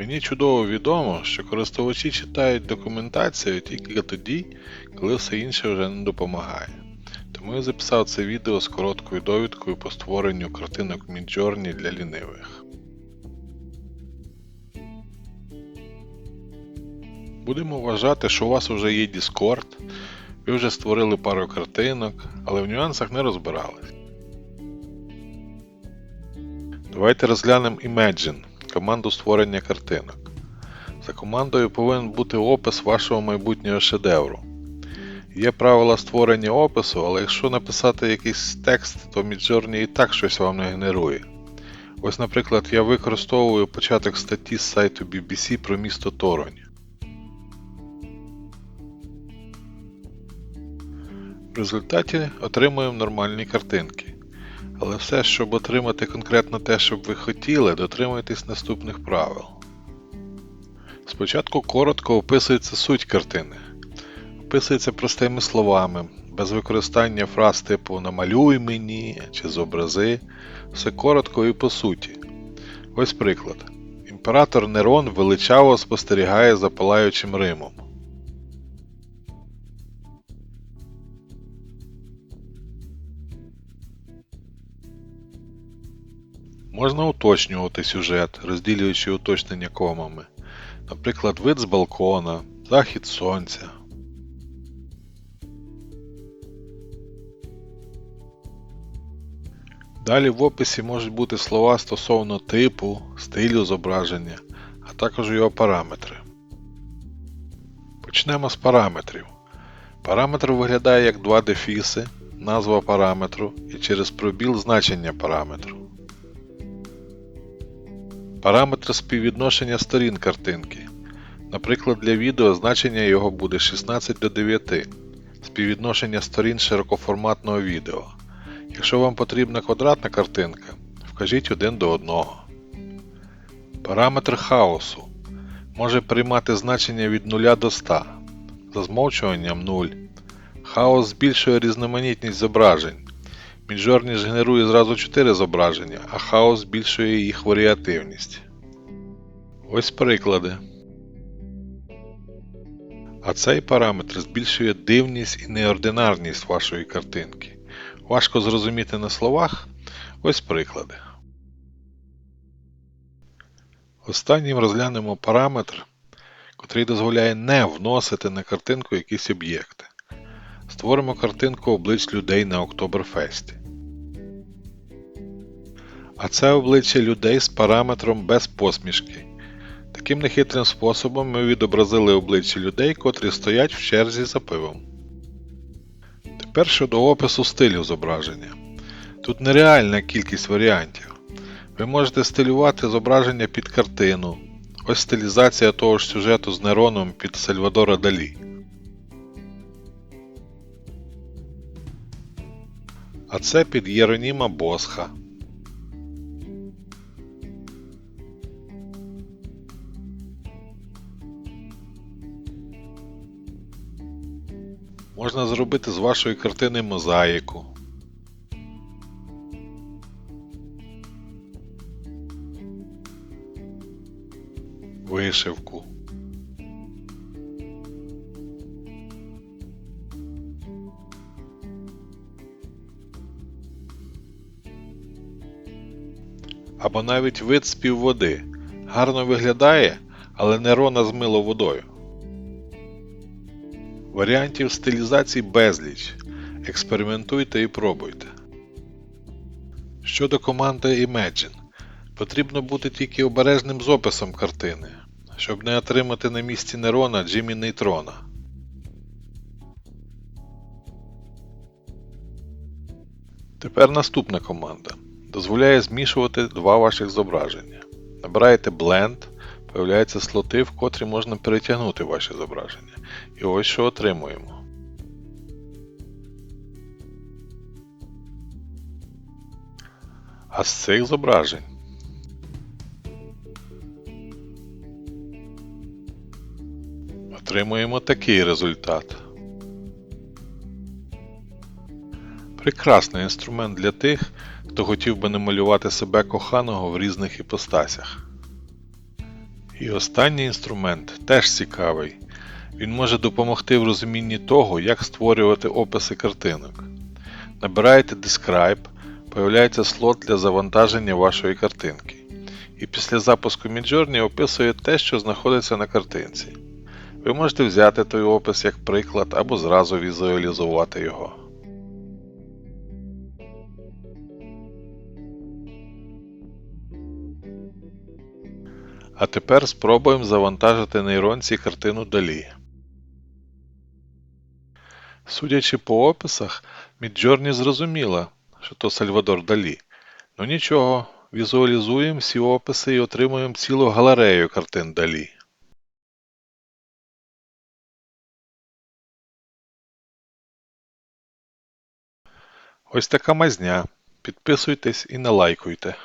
Мені чудово відомо, що користувачі читають документацію тільки тоді, коли все інше вже не допомагає. Тому я записав це відео з короткою довідкою по створенню картинок Midjourney для лінивих. Будемо вважати, що у вас вже є Discord, ви вже створили пару картинок, але в нюансах не розбирались. Давайте розглянемо Imagine, команду створення картинок. За командою повинен бути опис вашого майбутнього шедевру. Є правила створення опису, але якщо написати якийсь текст, то Midjourney і так щось вам не генерує. Ось, наприклад, я використовую початок статті з сайту BBC про місто Торонь. В результаті отримуємо нормальні картинки. Але все, щоб отримати конкретно те, що б ви хотіли, дотримуйтесь наступних правил. Спочатку коротко описується суть картини. Описується простими словами, без використання фраз типу намалюй мені чи зобрази, все коротко і по суті. Ось приклад. Імператор Нерон величаво спостерігає за палаючим Римом. Можна уточнювати сюжет, розділюючи уточнення комами. Наприклад, вид з балкона, захід сонця. Далі в описі можуть бути слова стосовно типу, стилю зображення, а також його параметри. Почнемо з параметрів. Параметр виглядає як два дефіси, назва параметру і через пробіл значення параметру. Параметр співвідношення сторін картинки. Наприклад, для відео значення його буде 16 до 9, співвідношення сторін широкоформатного відео. Якщо вам потрібна квадратна картинка, вкажіть 1 до 1. Параметр хаосу може приймати значення від 0 до 100, за змовчуванням 0. Хаос збільшує різноманітність зображень. Midjourney генерує зразу 4 зображення, а хаос збільшує їх варіативність. Ось приклади. А цей параметр збільшує дивність і неординарність вашої картинки. Важко зрозуміти на словах. Ось приклади. Останнім розглянемо параметр, котрий дозволяє не вносити на картинку якісь об'єкти. Створимо картинку облич людей на Октоберфесті. А це обличчя людей з параметром без посмішки. Таким нехитрим способом ми відобразили обличчя людей, котрі стоять в черзі за пивом. Тепер щодо опису стилю зображення. Тут нереальна кількість варіантів. Ви можете стилювати зображення під картину. Ось стилізація того ж сюжету з Нероном під Сальвадора Далі. А це під Єроніма Босха. Можна зробити з вашої картини мозаїку. Вишивку. Або навіть вид з півводи. Гарно виглядає, але Нерона змило водою. Варіантів стилізацій безліч. Експериментуйте і пробуйте. Щодо команди Imagine, потрібно бути тільки обережним з описом картини, щоб не отримати на місці Нерона Джиммі Нейтрона. Тепер наступна команда. Дозволяє змішувати два ваших зображення. Набираєте Blend, появляються слоти, в котрі можна перетягнути ваші зображення. І ось що отримуємо. А з цих зображень отримуємо такий результат. Прекрасний інструмент для тих, хто хотів би намалювати себе коханого в різних іпостасях. І останній інструмент теж цікавий. Він може допомогти в розумінні того, як створювати описи картинок. Набираєте Describe, появляється слот для завантаження вашої картинки. І після запуску Midjourney описує те, що знаходиться на картинці. Ви можете взяти той опис як приклад або зразу візуалізувати його. А тепер спробуємо завантажити нейронці картину далі. Судячи по описах, Midjourney зрозуміла, що то Сальвадор Далі. Ну нічого, візуалізуємо всі описи і отримуємо цілу галерею картин Далі. Ось така мазня. Підписуйтесь і не лайкуйте.